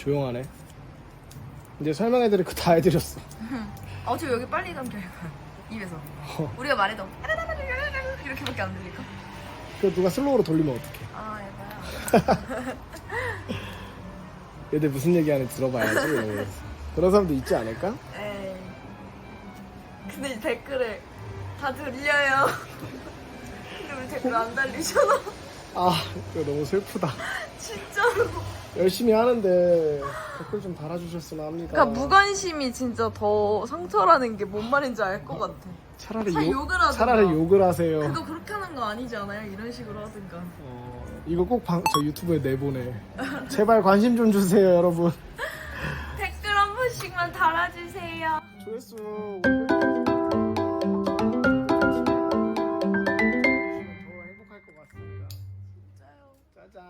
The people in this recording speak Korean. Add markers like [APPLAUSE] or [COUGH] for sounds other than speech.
조용하네. 이제 설명해드릴 거 다 해드렸어. 어, 저 여기 빨리 감겨요. [LAUGHS] 입에서. 어. 우리가 말해도 [LAUGHS] 이렇게밖에 안 들릴까? 그 누가 슬로우로 돌리면 어떡해. 아, 예봐요. [LAUGHS] 얘들 무슨 얘기 하는지 들어봐야지. 이러면서. 그런 사람도 있지 않을까? 에이. 근데 이 댓글에 다 들려요. 근데 우리 댓글 안 달리잖아. 아, 이거 너무 슬프다. 진짜로. 열심히 하는데 댓글 좀 달아주셨으면 합니다. 그러니까 무관심이 진짜 더 상처라는 게 뭔 말인지 알 것 같아. 차라리 욕, 욕을 하든가. 차라리 욕을 하세요. 그거 그렇게 하는 거 아니지 않아요? 이런 식으로 하든가. 어, 이거 꼭저 유튜브에 내보내. [LAUGHS] 제발 관심 좀 주세요, 여러분. [LAUGHS] 댓글 한 번씩만 달아주세요. 조회수. 더 행복할 것 같습니다. 진짜요. 짜잔.